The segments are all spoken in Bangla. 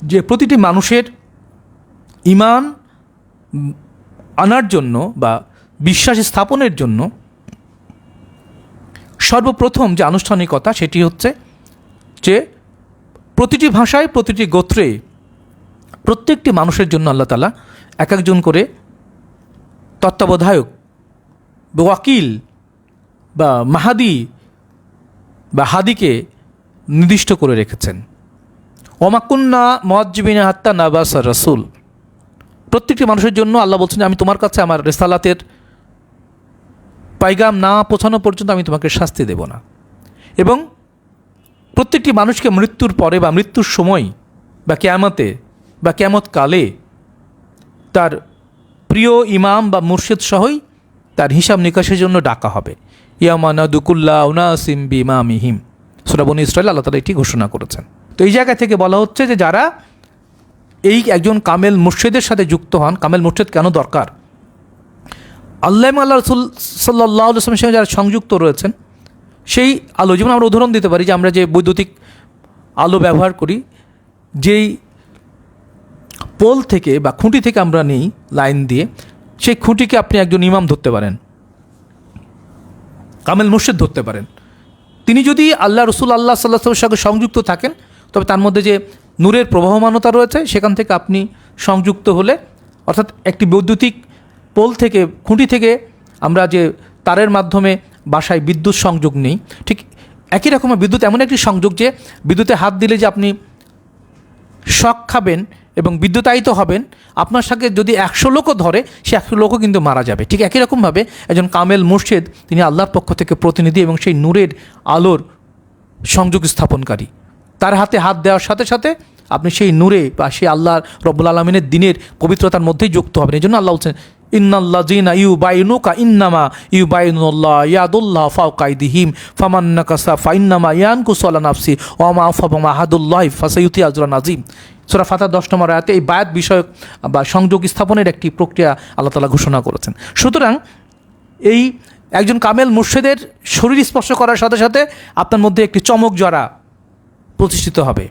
যে প্রতিটি মানুষের ইমান আনার জন্য বা বিশ্বাস স্থাপনের জন্য সর্বপ্রথম যে আনুষ্ঠানিকতা সেটি হচ্ছে যে প্রতিটি ভাষায়, প্রতিটি গোত্রে প্রত্যেকটি মানুষের জন্য আল্লাহ তালা এক একজন করে তত্ত্বাবধায়ক, ওয়াকিল বা মাহাদি বা হাদিকে নির্দিষ্ট করে রেখেছেন। ওমাকুন্না মজ্জিবিনা হাত্তা নাবাস রসুল। প্রত্যেকটি মানুষের জন্য আল্লাহ বলছেন, আমি তোমার কাছে আমার রেসালাতের পাইগাম না পৌঁছানো পর্যন্ত আমি তোমাকে শাস্তি দেব না। এবং প্রত্যেকটি মানুষকে মৃত্যুর পরে বা মৃত্যুর সময় বা ক্যামতে বা ক্যামত কালে তার প্রিয় ইমাম বা মুর্শিদ সহই তার হিসাব নিকাশের জন্য ডাকা হবে। ইয়ামানা দুকুল্লা উনাসিম বিমামিহিম। সুরাবনী ইসরায়েল আল্লাহ তালা এটি ঘোষণা করেছেন। তো এই জায়গা থেকে বলা হচ্ছে যে যারা এই একজন কামেল মুর্শিদের সাথে যুক্ত হন, কামেল মুর্শিদ কেন দরকার? আল্লাহ আল্লাহ রসুল সাল্লাহ আসলামের সঙ্গে যারা সংযুক্ত রয়েছেন, সেই আলো যেমন আমরা উদাহরণ দিতে পারি যে আমরা যে বৈদ্যুতিক আলো ব্যবহার করি, যেই পোল থেকে বা খুঁটি থেকে আমরা নিই লাইন দিয়ে, সেই খুঁটিকে আপনি একজন ইমাম ধরতে পারেন। কামেল মুর্শিদ ধরতে পারেন। তিনি যদি আল্লাহ রসুল আল্লাহ সাল্লাহ সঙ্গে সংযুক্ত থাকেন, তবে তার মধ্যে যে নূরের প্রবাহমানতা রয়েছে, সেখান থেকে আপনি সংযুক্ত হলে, অর্থাৎ একটি বৈদ্যুতিক পোল থেকে, খুঁটি থেকে আমরা যে তারের মাধ্যমে বাসায় বিদ্যুৎ সংযোগ নেই, ঠিক একই রকমের বিদ্যুৎ, এমন একটি সংযোগ যে বিদ্যুতে হাত দিলে যে আপনি শখ খাবেন এবং বিদ্যুতায়িত হবেন, আপনার সাথে যদি একশো লোকও ধরে, সে একশো লোকও কিন্তু মারা যাবে। ঠিক একই রকমভাবে একজন কামেল মুর্শিদ, তিনি আল্লাহর পক্ষ থেকে প্রতিনিধি এবং সেই নূরের আলোর সংযোগ স্থাপনকারী। তার হাতে হাত দেওয়ার সাথে সাথে আপনি সেই নূরে বা সেই আল্লাহ রব্বুল আলমিনের দিনের পবিত্রতার মধ্যেই যুক্ত হবেন। এই জন্য আল্লাহ বলছেন ইন্নাল্লাহ জিনা ইউ বাইনুকা ইন্নামা ইউ বাইনুল্লাহ ইয়াদুল্লাহ ফাউকাইদিহিম ফামান্না কাসা ফাইন্নামা ইয়ান কুসলা নাফসি ওমা আফাবমা আহাদুল্লাহ ফাসাইউতি আজরা নাজিম সোরা ফাতা দশ নম্বর আয়াতে এই বায়াত বিষয়ক বা সংযোগ স্থাপনের একটি প্রক্রিয়া আল্লাহ তালা ঘোষণা করেছেন। সুতরাং এই একজন কামেল মুর্শেদের শরীর স্পর্শ করার সাথে সাথে আপনার মধ্যে একটি চমক জরা প্রতিষ্ঠিত হবে।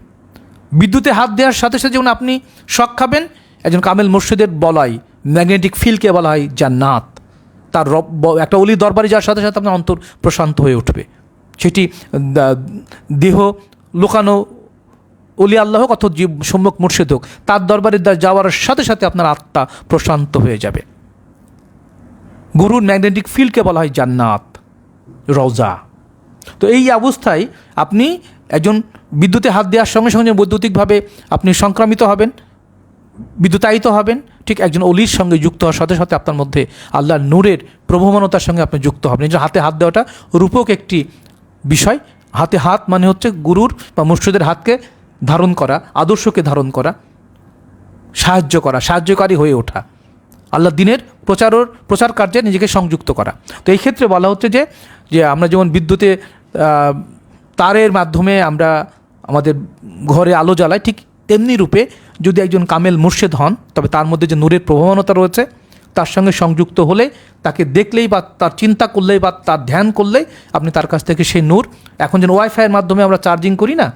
বিদ্যুতে হাত দেওয়ার সাথে সাথে যেমন আপনি শখ খাবেন, একজন কামেল মুর্শিদের বলাই, ম্যাগনেটিক ফিল্ডকে বলা হয় জান্নাত। তার একটা অলি দরবারে যাওয়ার সাথে সাথে আপনার অন্তর প্রশান্ত হয়ে উঠবে। সেটি দেহ লুকানো অলি আল্লাহ অথবা জীব সম্যক মুর্শিদ হোক, তার দরবারে যাওয়ার সাথে সাথে আপনার আত্মা প্রশান্ত হয়ে যাবে। গুরুর ম্যাগনেটিক ফিল্ডকে বলা হয় জান্নাত, রওজা। তো এই অবস্থায় আপনি একজন বিদ্যুতে হাত দেওয়ার সঙ্গে সঙ্গে বৈদ্যুতিকভাবে আপনি সংক্রামিত হবেন, বিদ্যুতায়িত হবেন, ঠিক একজন অলির সঙ্গে যুক্ত হওয়ার সাথে সাথে আপনার মধ্যে আল্লাহর নূরের প্রভমানতার সঙ্গে আপনি যুক্ত হবেন। এই যে হাতে হাত দেওয়াটা রূপক একটি বিষয়। হাতে হাত মানে হচ্ছে গুরুর বা মুর্শিদের হাতকে ধারণ করা, আদর্শকে ধারণ করা, সাহায্য করা, সাহায্যকারী হয়ে ওঠা। আল্লাহ দিনের প্রচারর, প্রচার কার্যে নিজেকে সংযুক্ত করা। তো এই ক্ষেত্রে বলা হচ্ছে যে যে আমরা যেমন বিদ্যুতে তারের মাধ্যমে আমরা আমাদের ঘরে আলো জ্বালাই, ঠিক তেমনি রূপে যদি একজন কামেল মুর্শেদ হন, তবে তার মধ্যে যে নূরের প্রবণতা রয়েছে, তার সঙ্গে সংযুক্ত হলে তাকে দেখলেই বা তার চিন্তা করলেই বা তার ধ্যান করলেই আপনি তার কাছ থেকে সেই নূর, এখন যেন ওয়াইফাইয়ের মাধ্যমে আমরা চার্জিং করি না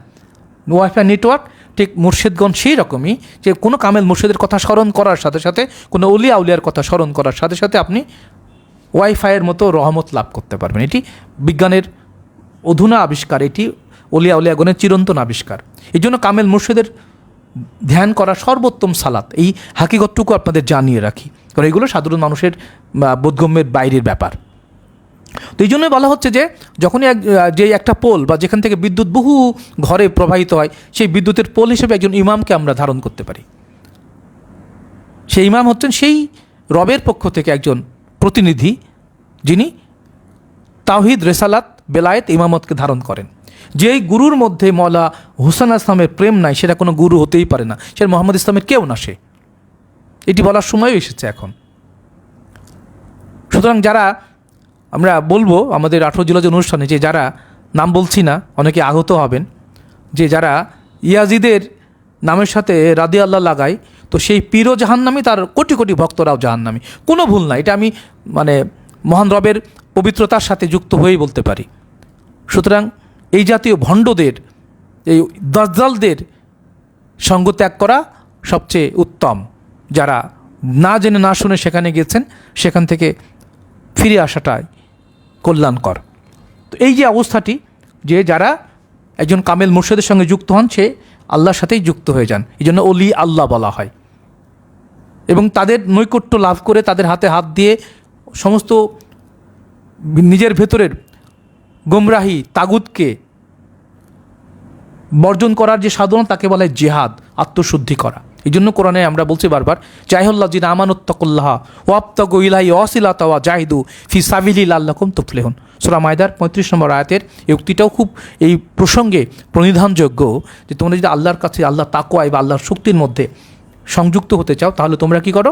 ওয়াইফাই নেটওয়ার্ক ঠিক মুর্শিদগণ সেই রকমই যে কোনো কামেল মুর্শিদের কথা স্মরণ করার সাথে সাথে, কোনো অলিয়া উলিয়ার কথা স্মরণ করার সাথে সাথে আপনি ওয়াইফাইয়ের মতো রহমত লাভ করতে পারবেন। এটি বিজ্ঞানের অধুনা আবিষ্কার, এটি অলিয়া উলিয়াগণের চিরন্তন আবিষ্কার। এই জন্য কামেল মুর্শিদের ধ্যান করা সর্বোত্তম সালাত। এই হাকিগতটুকু আপনাদের জানিয়ে রাখি। কারণ এগুলো সাধারণ মানুষের বোধগম্যের বাইরের ব্যাপার। তো এই জন্যই বলা হচ্ছে যে যখনই এক যে একটা পোল বা যেখান থেকে বিদ্যুৎ বহু ঘরে প্রবাহিত হয়, সেই বিদ্যুতের পোল হিসেবে একজন ইমামকে আমরা ধারণ করতে পারি। সেই ইমাম হচ্ছেন সেই রবের পক্ষ থেকে একজন প্রতিনিধি, যিনি তাওহিদ, রেসালাত, বেলায়েত, ইমামতকে ধারণ করেন। যেই গুরুর মধ্যে মলা হুসান আসলামের প্রেম নাই, সেটা কোনো গুরু হতেই পারে না। সেটা মোহাম্মদ ইসলামের কেউ না সে। এটি বলার সময়ও এসেছে এখন। সুতরাং যারা আমরা বলব আমাদের আঠেরো জুলাই অনুষ্ঠানে যে যারা নাম বলছি না, অনেকে আহত হবেন, যে যারা ইয়াজিদের নামের সাথে রাদি আল্লাহ লাগায়, তো সেই পীরও জাহান্নামি তার কোটি কোটি ভক্তরাও জাহান্নামি। কোনো ভুল না, এটা আমি মানে মহান রবের পবিত্রতার সাথে যুক্ত হয়েই বলতে পারি। সুতরাং এই জাতীয় ভণ্ডদের, এই দজ্জালদের সঙ্গ ত্যাগ করা সবচেয়ে উত্তম। যারা না জেনে না শুনে সেখানে গেছেন সেখান থেকে ফিরে আসাটাই কল্যাণকর। তো এই যে অবস্থাটি, যে যারা একজন কামেল মুর্শেদের সঙ্গে যুক্ত হন, সে আল্লাহর সাথেই যুক্ত হয়ে যান। এই জন্য অলি আল্লাহ বলা হয়। এবং তাদের নৈকট্য লাভ করে তাদের হাতে হাত দিয়ে সমস্ত নিজের ভেতরের গোমরাহি তাগুদকে বর্জন করার যে সাধনা, তাকে বলে জেহাদ, আত্মশুদ্ধি করা। এই জন্য কোরআনে আমরা বলছি বারবার জাহিল্লা জিন আমানুত্তকুল্লাহ ওয়াপ্তগ ইলাহি অসিলা তাওয়া জাহিদু ফি সাবিলিল আল্লাকুম তুফলেহন। সুরা মায়দার পঁয়ত্রিশ নম্বর আয়াতের উক্তিটাও খুব এই প্রসঙ্গে প্রণিধানযোগ্য যে তোমরা যদি আল্লাহর কাছে আল্লাহ তাকোয়াই বা আল্লাহর শক্তির মধ্যে সংযুক্ত হতে চাও, তাহলে তোমরা কি করো?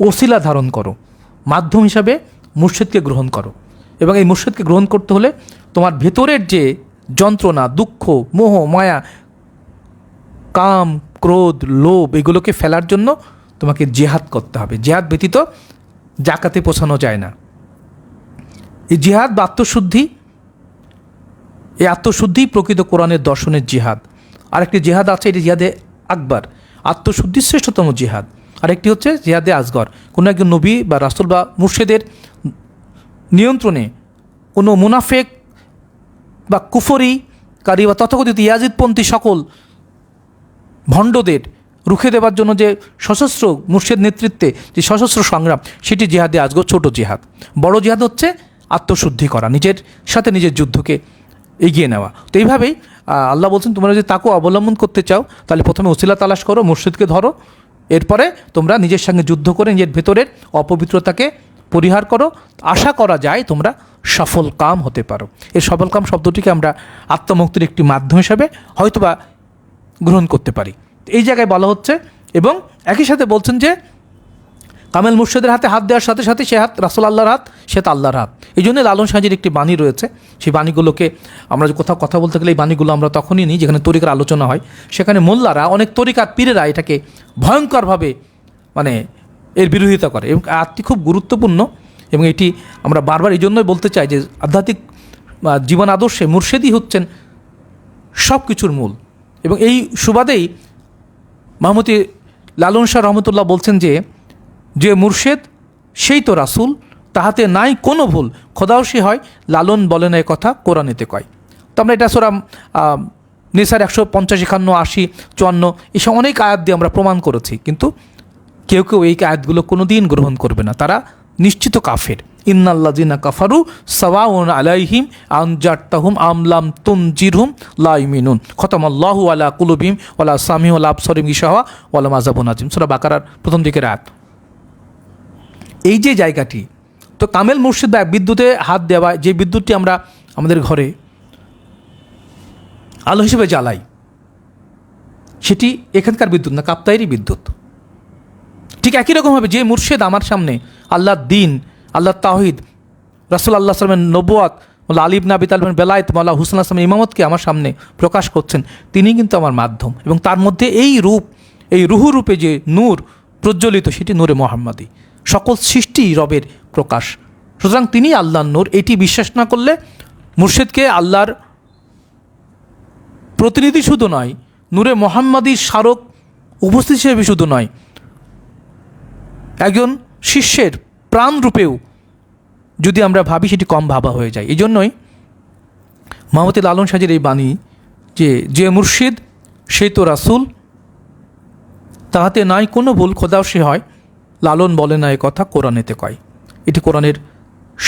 ওসিলা ধারণ করো। মাধ্যম হিসাবে মুর্শিদকে গ্রহণ করো। এবং এই মুর্শিদকে গ্রহণ করতে হলে তোমার ভেতরের যে যন্ত্রণা, দুঃখ, মোহ, মায়া, কাম ক্রোধ, লোভ এগুলোকে ফেলার জন্য তোমাকে জেহাদ করতে হবে। জেহাদ ব্যতীত জাকাতে পোষানো যায় না। এই জেহাদ বা আত্মশুদ্ধি, এই আত্মশুদ্ধি প্রকৃত কোরআনের দর্শনের জিহাদ। আরেকটি জেহাদ আছে, এটি জিহাদে আকবর। আত্মশুদ্ধি শ্রেষ্ঠতম জিহাদ। আরেকটি হচ্ছে জিহাদে আজগর কোনো একজন নবী বা রাসুল বা মুর্শেদের নিয়ন্ত্রণে কোনো মুনাফেক বা কুফরি কারি বা তথাকথিত ইয়াজিদপন্থী সকল ভণ্ডদের রুখে দেওয়ার জন্য যে সশস্ত্র মুর্শেদ নেতৃত্বে যে সশস্ত্র সংগ্রাম, সেটি জেহাদে আজগো ছোট জেহাদ। বড় জেহাদ হচ্ছে আত্মশুদ্ধি করা, নিজের সাথে নিজের যুদ্ধকে এগিয়ে নেওয়া। তো এইভাবেই আল্লাহ বলছেন, তোমরা যদি তাকে অবলম্বন করতে চাও, তাহলে প্রথমে ওসিলা তালাশ করো, মুর্শিদকে ধরো। এরপরে তোমরা নিজের সঙ্গে যুদ্ধ করে নিজের ভেতরের অপবিত্রতাকে পরিহার করো। আশা করা যায় তোমরা সফল কাম হতে পারো। এই সফল কাম শব্দটিকে আমরা আত্মমুক্তির একটি মাধ্যম হিসাবে হয়তোবা গ্রহণ করতে পারি। এই জায়গায় বলা হচ্ছে এবং একই সাথে বলছেন যে, কামেল মুর্শিদের হাতে হাত দেওয়ার সাথে সাথে সে হাত রাসুল আল্লাহর হাত, সে তো আল্লাহর হাত। এই জন্য লালন সাহাজির একটি বাণী রয়েছে। সেই বাণীগুলোকে আমরা কোথাও কথা বলতে গেলে এই বাণীগুলো আমরা তখনই নিই যেখানে তরিকার আলোচনা হয়। সেখানে মোল্লারা অনেক তরিকার পীরেরা এটাকে ভয়ঙ্করভাবে মানে এর বিরোধিতা করে এবং আয়াতটি খুব গুরুত্বপূর্ণ এবং এটি আমরা বারবার এই জন্যই বলতে চাই যে আধ্যাত্মিক জীবন আদর্শে মুর্শেদই হচ্ছেন সব কিছুর মূল। এবং এই সুবাদেই মাহমুদি লালন শাহ রহমতুল্লাহ বলছেন যে যে মুর্শেদ, সেই তো রাসুল, তাহাতে নাই কোনো ভুল। খোদাও সে হয়, লালন বলেন এ কথা, কোরআনেতে কয়। তো আমরা এটা সোরাম নিসার একশো পঞ্চাশ, একান্ন, আশি, চুয়ান্ন, এসব অনেক আয়াত দিয়ে আমরা প্রমাণ করেছি। কিন্তু কেউ কেউ এই আয়াতগুলো কোনো দিন গ্রহণ করবে না। তারা নিশ্চিত কাফের। ইন্নাল্লাজিনা কাফারু সাওয়াউন আলাইহিম আনজারতাহুম আমলাম তুনজিরহুম লা ইউমিনুন। খতম আল্লাহু আলা কুলুবিহিম ওয়ালা সামি ওয়ালা আবসরিম ইশাওয়া ওয়ালা মাযাবুন আজিম সূরা বাকারার প্রথম দিকের আয়াত। এই যে জায়গাটি, তো কামেল মুর্শিদ বিদ্যুতে হাত দেওয়া, যে বিদ্যুৎটি আমরা আমাদের ঘরে আলো হিসেবে জ্বালাই, সেটি এখানকার বিদ্যুৎ না কাপ্তাইরই বিদ্যুৎ। ঠিক একই রকমভাবে যে মুর্শেদ আমার সামনে আল্লাহ দিন আল্লাহ তাহিদ রাসুল আল্লাহ সালামের নবুয়াত মোল্লা আলিব নাবি তালমের বেলায়েত মোল্লা হুসেন আসলামের ইমামতকে আমার সামনে প্রকাশ করছেন। তিনি কিন্তু আমার মাধ্যম এবং তার মধ্যে এই রূপ, এই রুহু রূপে যে নূর প্রজ্বলিত, সেটি নূরে মোহাম্মদী। সকল সৃষ্টি রবের প্রকাশ। সুতরাং তিনি আল্লাহর নূর, এটি বিশ্বাস না করলে মুর্শেদকে আল্লাহর প্রতিনিধি শুধু নয়, নূরে মোহাম্মদীর স্মারক উপস্থিত হিসেবে শুধু নয়, একজন শিষ্যের প্রাণ রূপেও যদি আমরা ভাবি সেটি কম ভাবা হয়ে যায়। এই জন্যই মাহমতি লালন সাজের এই বাণী যে যে মুর্শিদ, সে তো রাসুল। তাহাতে নাই কোনো ভুল খোদাও সে হয়। লালন বলে না এ কথা কোরআনেতে কয়। এটি কোরআনের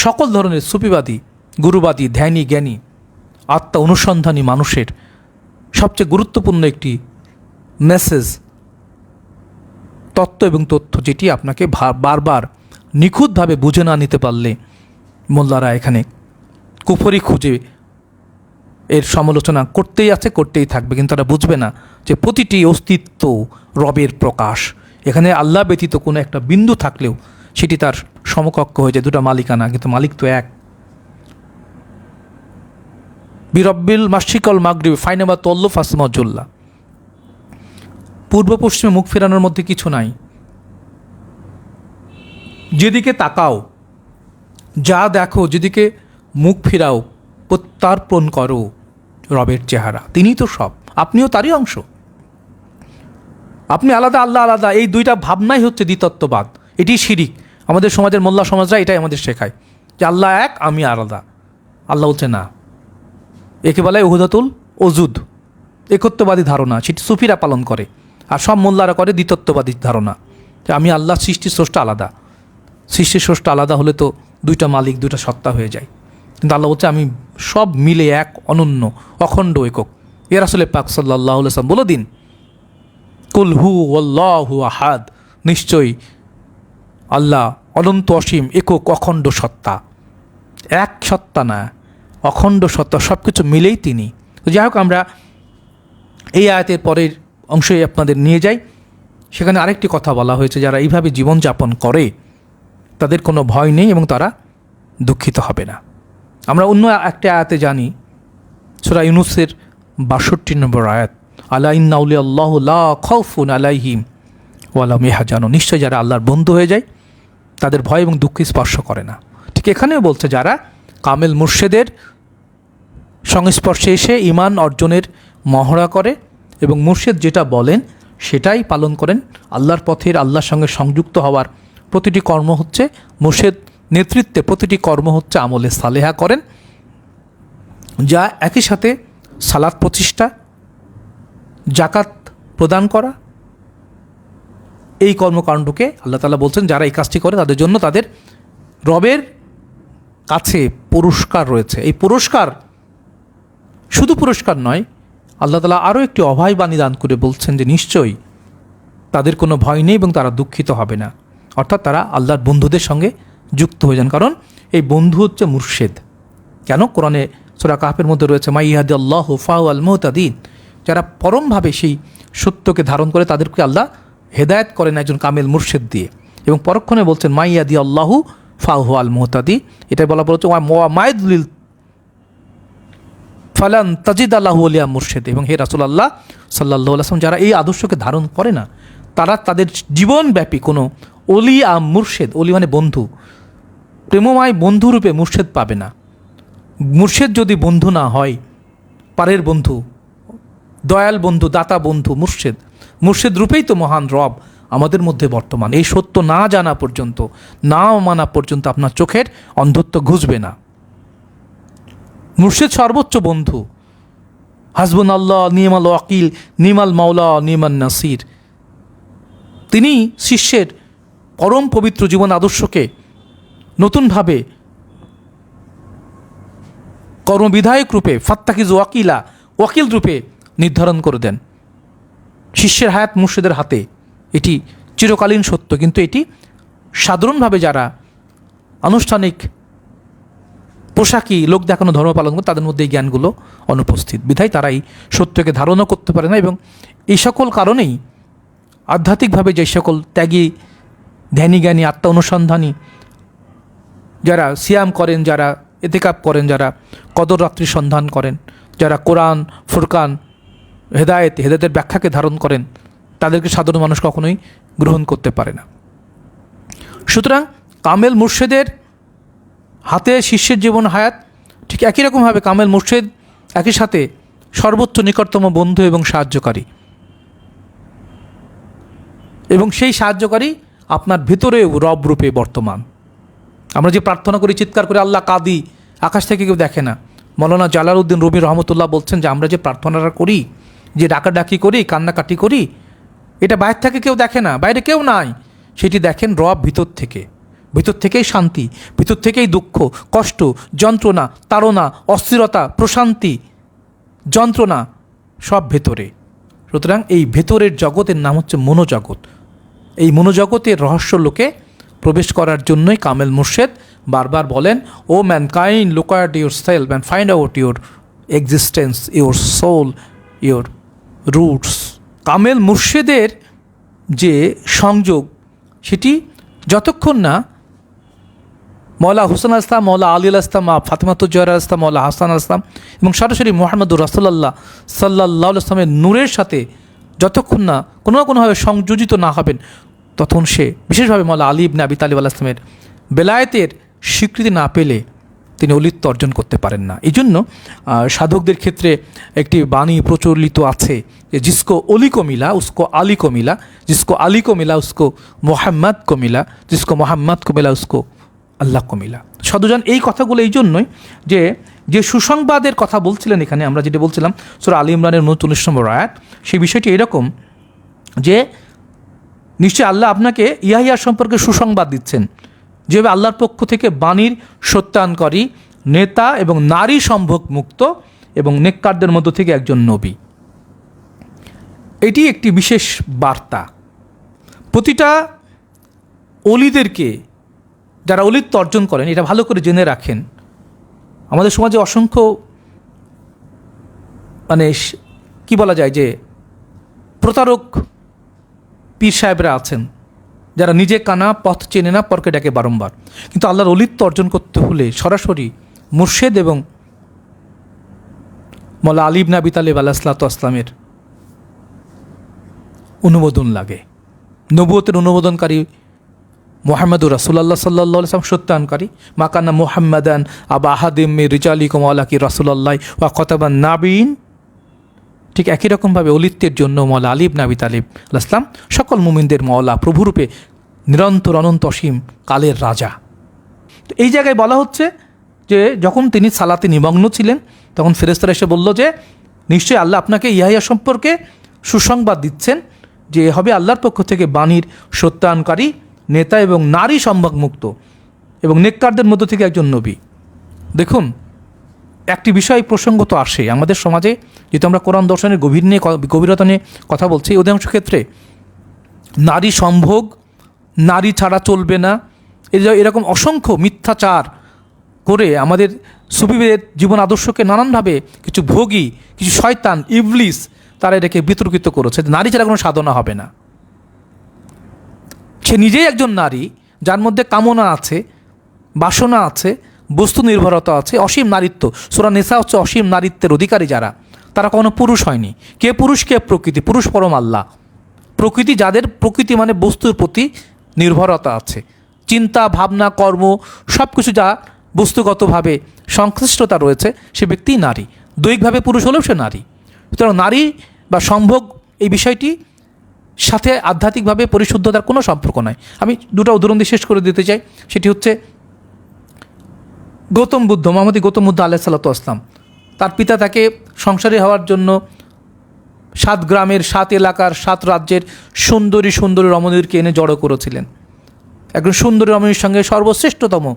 সকল ধরনের সুফিবাদী, গুরুবাদী, ধ্যানী, জ্ঞানী, আত্মা অনুসন্ধানী মানুষের সবচেয়ে গুরুত্বপূর্ণ একটি মেসেজ, তত্ত্ব এবং তথ্য যেটি আপনাকে বারবার নিখুঁতভাবে বুঝে না নিতে পারলে মোল্লারা এখানে কুফরি খুঁজে এর সমালোচনা করতেই আছে, করতেই থাকবে। কিন্তু তারা বুঝবে না যে প্রতিটি অস্তিত্ব রবের প্রকাশ। এখানে আল্লাহ ব্যতীত কোনো একটা বিন্দু থাকলেও সেটি তার সমকক্ষ হয়ে যায়, দুটো মালিকানা। কিন্তু মালিক তো এক। বিরব্বিল মাসিকল মাগরিব ফাইনাবা তল্লফ ফাসমজুল্লাহ পূর্ব পশ্চিমে মুখ ফেরানোর মধ্যে কিছু নাই। যেদিকে তাকাও, যা দেখো যেদিকে মুখ ফিরাও, প্রত্যার্পণ করো রবের চেহারা। তিনিই তো সব, আপনিও তারই অংশ। আপনি আলাদা, আল্লাহ আলাদা, এই দুইটা ভাবনাই হচ্ছে দ্বিতত্ববাদ এটি শিরিক। আমাদের সমাজের মোল্লা সমাজরা এটাই আমাদের শেখায় যে আল্লাহ এক, আমি আলাদা। আল্লাহ বলছে না। একে বলে উহুদাতুল অজুদ একত্ববাদী ধারণা, সেটি সুফিরা পালন করে। আর সব মোল্লারা করে দ্বিতত্ববাদী ধারণা যে আমি আল্লাহ, সৃষ্টি স্রষ্টা আলাদা। সৃষ্টি স্রষ্টা আলাদা হলে তো দুইটা মালিক, দুইটা সত্তা হয়ে যায়। কিন্তু আল্লাহ বলছে, আমি সব মিলে এক, অনন্য, অখণ্ড একক। এর আসলে পাক সাল্লাহ সাল্লাম বলে দিন, কুল হু হু আহাদ। নিশ্চয়ই আল্লাহ অনন্ত, অসীম, একক, অখণ্ড সত্তা। এক সত্তা না, অখণ্ড সত্তা সব কিছু মিলেই তিনি। যাই হোক, আমরা এই আয়াতের পরের অংশে আপনাদের নিয়ে যাই। সেখানে আরেকটি কথা বলা হয়েছে, যারা এইভাবে জীবনযাপন করে তাদের কোনো ভয় নেই এবং তারা দুঃখিত হবে না। আমরা অন্য একটা আয়াতে জানি, সুরা ইউনুসের বাষট্টি নম্বর আয়াত, আলা ইন্নাউলি আল্লাহ খৌফুন আলাইহিম ওয়ালা মেহাজানো নিশ্চয় যারা আল্লাহর বন্ধু হয়ে যায়, তাদের ভয় এবং দুঃখ স্পর্শ করে না। ঠিক এখানেও বলছে, যারা কামেল মুর্শেদের সংস্পর্শে এসে ইমান অর্জনের মহড়া করে এবং মুর্শেদ যেটা বলেন সেটাই পালন করেন, আল্লাহর পথের, আল্লাহর সঙ্গে সংযুক্ত হওয়ার প্রতিটি কর্ম হচ্ছে মুর্শেদ নেতৃত্বে প্রতিটি কর্ম হচ্ছে আমলে সালেহা করেন, যা একই সাথে সালাদ প্রতিষ্ঠা জাকাত প্রদান করা, এই কর্মকাণ্ডকে আল্লাহ তালা বলছেন যারা এই কাজটি করে তাদের জন্য তাদের রবের কাছে পুরস্কার রয়েছে। এই পুরস্কার শুধু পুরস্কার নয়, আল্লাহ তালা আরও একটি অভয় বাণী দান করে বলছেন যে নিশ্চয়ই তাদের কোনো ভয় নেই এবং তারা দুঃখিত হবে না। অর্থাৎ তারা আল্লাহর বন্ধুদের সঙ্গে যুক্ত হয়ে যান। কারণ এই বন্ধু হচ্ছে মুর্শেদ। কেন? কোরআনে সোরা কাপের মধ্যে রয়েছে, মাই ইহাদি আল্লাহ ফাউ আল মোহতাদিন যারা পরমভাবে সেই সত্যকে ধারণ করে তাদেরকে আল্লাহ হেদায়ত করেন একজন কামেল মুর্শেদ দিয়ে। এবং পরক্ষণে বলছেন মাইয়াদি আল্লাহু ফাহু আল মোহতাদি এটাই বলা বলছে মায়দুলিল ফালান তাজিদ আল্লাহ আলিয়া মুর্শেদ এবং হে রাসুল আল্লাহ সাল্লাহ আসলাম যারা এই আদর্শকে ধারণ করে না তারা তাদের জীবনব্যাপী কোনো অলি আ মুর্শেদ, অলি মানে বন্ধু, প্রেমময় বন্ধুরূপে মুর্শেদ পাবে না। মুর্শেদ যদি বন্ধু না হয়, পারের বন্ধু, দয়াল বন্ধু, দাতা বন্ধু মুর্শেদ মুর্শেদ রূপেই তো মহান রব আমাদের মধ্যে বর্তমান। এই সত্য না জানা পর্যন্ত না মানা পর্যন্ত আপনার চোখের অন্ধত্ব ঘুষবে না। মুর্শেদ সর্বোচ্চ বন্ধু। হাসবুন আল্লাহ নিয়মাল ওয়াকিল, নিমাল মাওলা নিমান নাসির। তিনি শিষ্যের পরম পবিত্র জীবন আদর্শকে নতুনভাবে কর্মবিধায়ক রূপে ফাত্তাকিজ ওয়াকিলা, ওয়াকিল রূপে নির্ধারণ করে দেন। শিষ্যের হায়াত মুর্শিদের হাতে এটি চিরকালীন সত্য, কিন্তু এটি সাধারণভাবে যারা আনুষ্ঠানিক পোশাকি লোক দেখানো, ধর্ম পালন করে, তাদের মধ্যে এই জ্ঞানগুলো অনুপস্থিত। বিধায় তারাই সত্যকে ধারণও করতে পারে না এবং এই সকল কারণেই আধ্যাত্মিকভাবে যে সকল ত্যাগী, ধ্যানী জ্ঞানী আত্মা অনুসন্ধানী যারা সিয়াম করেন, যারা এতেকাপ করেন, যারা কদর রাত্রি সন্ধান করেন, যারা কোরআন, ফুরকান, হেদায়েত, হেদায়তের ব্যাখ্যাকে ধারণ করেন, তাদেরকে সাধারণ মানুষ কখনোই গ্রহণ করতে পারে না। সুতরাং কামেল মুর্শেদের হাতে শিষ্যের জীবন হায়াত ঠিক একই রকমভাবে কামেল মুর্শেদ একই সাথে সর্বোচ্চ নিকটতম বন্ধু এবং সাহায্যকারী। এবং সেই সাহায্যকারী আপনার ভিতরেও রব রূপে বর্তমান। আমরা যে প্রার্থনা করি, চিৎকার করে, আল্লাহ কাদি, আকাশ থেকে কেউ দেখে না। মৌলানা জালালউদ্দিন রবি রহমতুল্লাহ বলছেন যে, আমরা যে প্রার্থনাটা করি, যে ডাকাডাকি করি, কান্নাকাটি করি, এটা বাইরে থেকে কেউ দেখে না, বাইরে কেউ নাই। সেটি দেখেন রব ভিতর থেকে। ভিতর থেকেই শান্তি, ভিতর থেকেই দুঃখ, কষ্ট, যন্ত্রণা, তাড়না, অস্থিরতা, প্রশান্তি, যন্ত্রণা সব ভেতরে। সুতরাং এই ভেতরের জগতের নাম হচ্ছে মনোজগৎ। এই মনোজগতের রহস্য লোকে প্রবেশ করার জন্যই কামেল মুর্শেদ বারবার বলেন, O mankind look at yourself and find out your existence your soul your roots Kamel মুর্শেদের যে সংযোগ, সেটি যতক্ষণ না মৌলা হুসেন আসলাম মৌলা আলী আসলাম ফাতেমাতুজ্জহর আসলাম মৌলা হাসান আসলাম এবং সরাসরি মোহাম্মদুর রাসুল্লাহ সাল্লাহ আসলামের নূরের সাথে যতক্ষণ না কোনো না কোনোভাবে সংযোজিত না হবেন তখন সে বিশেষভাবে মৌলা আলী ইবনে আবি তালিব আসলামের বেলায়েতের স্বীকৃতি না পেলে তিনি অলিত্ব অর্জন করতে পারেন না। এই জন্য সাধকদের ক্ষেত্রে একটি বাণী প্রচলিত আছে যে, জিসকো অলি কো মিলা, উসকো আলী কমিলা মিলা, জিসকো আলী কমিলা মিলা, উসকো মোহাম্মদ কো মিলা, জিসকো মোহাম্মদ কো মিলা, উসকো আল্লাহ কো মিলা সাধুজান এই কথাগুলো এই জন্যই যে যে সুসংবাদের কথা বলছিলেন এখানে, আমরা যেটা বলছিলাম, সুরা আলী ইমরানের উনচল্লিশ নম্বর আয়াত, সেই বিষয়টি এরকম যে, নিশ্চয়ই আল্লাহ আপনাকে ইয়াহিয়া সম্পর্কে সুসংবাদ দিচ্ছেন। যেভাবে আল্লাহর পক্ষ থেকে বাণীর সত্যায়নকারী নেতা এবং নারী সম্ভোগ মুক্ত এবং নেককারদের মধ্য থেকে একজন নবী। এটি একটি বিশেষ বার্তা। প্রতিটা অলিদেরকে যারা অলিত্ব অর্জন করেন, এটা ভালো করে জেনে রাখেন। আমাদের সমাজে অসংখ্য মানে কি বলা যায় যে, প্রতারক পীর সাহেবরা আছেন, যারা নিজে কানা পথ চেনে না, পরকে ডাকে বারংবার। কিন্তু আল্লাহর অলিত্ব অর্জন করতে হলে সরাসরি মুর্শেদ এবং মলা আলিব নাবি তালেব আল্লাহ আসলামের অনুমোদন লাগে। নবুয়তের অনুমোদনকারী মোহাম্মদুর রাসুল্লাহ সাল্লাহ সাল্লাম সত্যায়নকারী মাকান্না মোহাম্মদান আবা আহাদিম রিজালি কমালাকি রাসুলাল্লাহ ওয়া কতাবান নাবিন ঠিক একই রকমভাবে অলিত্যের জন্য মৌলা আলিব নাবি তালিব আলাইসলাম সকল মুমিনদের মৌলা প্রভুরূপে নিরন্তর অনন্ত অসীম কালের রাজা। তো এই জায়গায় বলা হচ্ছে যে যখন তিনি সালাতে নিমগ্ন ছিলেন, তখন ফেরেস্তারা এসে বলল যে, নিশ্চয়ই আল্লাহ আপনাকে ইহাইয়া সম্পর্কে সুসংবাদ দিচ্ছেন যে হবে আল্লাহর পক্ষ থেকে বাণীর সত্যায়নকারী নেতা এবং নারী সম্ভবমুক্ত এবং নেককারদের মধ্য থেকে একজন নবী। দেখুন, একটি বিষয় প্রসঙ্গ তো আসে আমাদের সমাজে, যেহেতু আমরা কোরআন দর্শনের গভীর নিয়ে গভীরতা নিয়ে কথা বলছি, অধিকাংশ ক্ষেত্রে নারী সম্ভোগ, নারী ছাড়া চলবে না এরকম অসংখ্য মিথ্যাচার করে আমাদের সুফিদের জীবন আদর্শকে নানানভাবে কিছু ভোগী, কিছু শয়তান, ইবলিস, তারা এটাকে বিতর্কিত করেছে। নারী ছাড়া কোনো সাধনা হবে না। সে নিজেই একজন নারী, যার মধ্যে কামনা আছে, বাসনা আছে, বস্তু নির্ভরতা আছে, অসীম নারীত্ব। সোরা নেশা হচ্ছে অসীম নারীত্বের অধিকারী যারা। তারা কোনো পুরুষ হয়নি। কে পুরুষ, কে প্রকৃতি। পুরুষ পরম আল্লাহ। প্রকৃতি যাদের, প্রকৃতি মানে বস্তুর প্রতি নির্ভরতা আছে। চিন্তা, ভাবনা, কর্ম সব কিছু যা বস্তুগতভাবে সংশ্লিষ্টতা রয়েছে, সে ব্যক্তিই নারী। দৈহিকভাবে পুরুষ হলেও সে নারী। সুতরাং নারী বা সম্ভোগ এই বিষয়টি সাথে আধ্যাত্মিকভাবে পরিশুদ্ধতার কোনো সম্পর্ক নাই। আমি দুটো উদাহরণ দিয়ে শেষ করে দিতে চাই। সেটি হচ্ছে গৌতম বুদ্ধ মোহাম্মদ গৌতম বুদ্ধ আলাহ সাল্লাতু আসলাম তার পিতা তাকে সংসারী হওয়ার জন্য সাত গ্রামের, সাত এলাকার, সাত রাজ্যের সুন্দরী সুন্দরী রমণীরকে এনে জড়ো করেছিলেন। একজন সুন্দরী রমণীর সঙ্গে সর্বশ্রেষ্ঠতম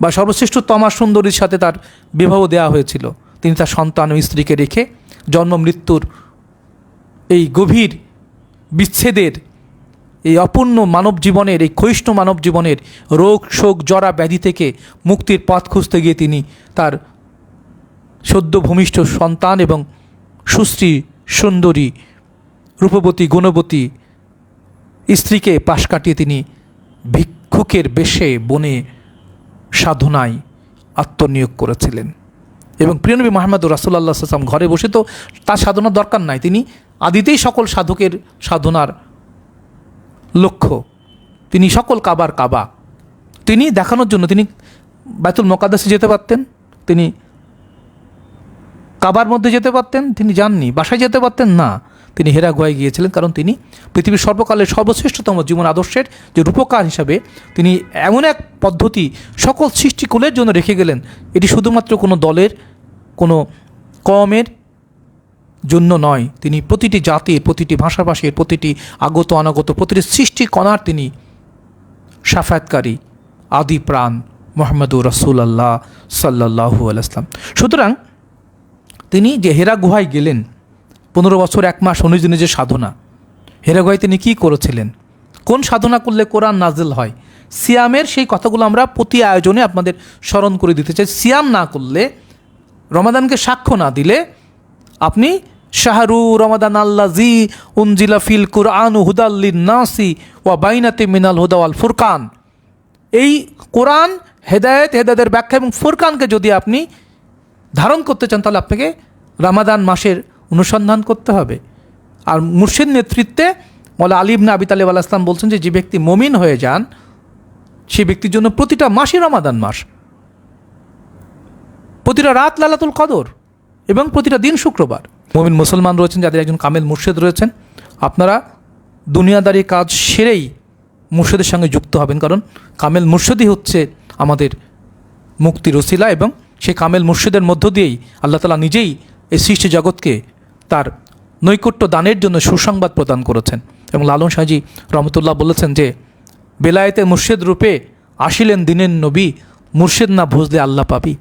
বা সর্বশ্রেষ্ঠতমা সুন্দরীর সাথে তার বিবাহ দেওয়া হয়েছিল। তিনি তার সন্তান ও স্ত্রীকে রেখে জন্ম মৃত্যুর এই গভীর বিচ্ছেদের, এই অপূর্ণ মানব জীবনের, এই ক্ষয়িষ্ণু মানব জীবনের রোগ, শোক, জরা, ব্যাধি থেকে মুক্তির পথ খুঁজতে গিয়ে তিনি তার সদ্য ভূমিষ্ঠ সন্তান এবং সুশ্রী, সুন্দরী, রূপবতী, গুণবতী স্ত্রীকে পাশ কাটিয়ে তিনি ভিক্ষুকের বেশে বনে সাধনায় আত্মনিয়োগ করেছিলেন। এবং প্রিয়নবী মাহমুদ রাসুল্লাহ সাল্লাম ঘরে বসে তো তার সাধনার দরকার নাই। তিনি আদিতেই সকল সাধকের সাধনার লক্ষ্য। তিনি সকল কাবার কাবা। তিনি দেখানোর জন্য তিনি বাইতুল মোকাদ্দাসে যেতে পারতেন, তিনি কাবার মধ্যে যেতে পারতেন, তিনি যাননি, বাসায় যেতে পারতেন না। তিনি হেরা গোয়ায় গিয়েছিলেন কারণ তিনি পৃথিবীর সর্বকালের সর্বশ্রেষ্ঠতম জীবন আদর্শের যে রূপকার হিসাবে তিনি এমন এক পদ্ধতি সকল সৃষ্টিকুলের জন্য রেখে গেলেন। এটি শুধুমাত্র কোনো দলের, কোনো কমের জন্য নয়। তিনি প্রতিটি জাতির, প্রতিটি ভাষাভাষীর, প্রতিটি আগত, অনাগত, প্রতিটি সৃষ্টি কণার তিনি সাফায়াতকারী, আদি প্রাণ, মোহাম্মদুর রসুল আল্লাহ সাল্লাহু আলাইসলাম সুতরাং তিনি যে হেরা গুহায় গেলেন, পনেরো বছর, এক মাস, উনিশ দিনের যে সাধনা, হেরা গুহায় তিনি কী করেছিলেন? কোন সাধনা করলে কোরআন নাজেল হয়? সিয়ামের সেই কথাগুলো আমরা প্রতি আয়োজনে আপনাদের স্মরণ করে দিতে চাই। সিয়াম না করলে, রমাদানকে সাক্ষ্য না দিলে আপনি শাহরু রমাদান আল্লাজি উনজিলা ফিল কুরআন হুদাল্লিন নাসি ওয়া বাইনাতে মিনাল হুদা ওয়াল ফুরকান। এই কোরআন হেদায়েত, হেদায়তের ব্যাখ্যা এবং ফুরকানকে যদি আপনি ধারণ করতে চান, তাহলে আপনাকে রামাদান মাসের অনুসন্ধান করতে হবে। আর মুর্শিদ নেতৃত্বে মৌলা আলিবনা আবি তালেব ইসলাম বলছেন যে যে ব্যক্তি মমিন হয়ে যান, সে ব্যক্তির জন্য প্রতিটা মাসই রমাদান মাস। প্রতিটা রাত লালাতুল কদর। এবং প্রতিটা দিন শুক্রবার। মমিন মুসলমান রয়েছেন, যাদের একজন কামেল মুর্শেদ রয়েছেন। আপনারা দুনিয়াদারি কাজ সেরেই মুর্শেদের সঙ্গে যুক্ত হবেন, কারণ কামেল মুর্শেদই হচ্ছে আমাদের মুক্তির ওসিলা এবং সেই কামেল মুর্শিদের মধ্য দিয়েই আল্লাহ তালা নিজেই এই সৃষ্টি জগৎকে তার নৈকট্য দানের জন্য সুসংবাদ প্রদান করেছেন। এবং লালন সাজি রহমতুল্লাহ বলেছেন যে, বেলায়েতে মুর্শিদ রূপে আসিলেন দিনের নবী, মুর্শিদ না বুঝলে আল্লাহ পাবি।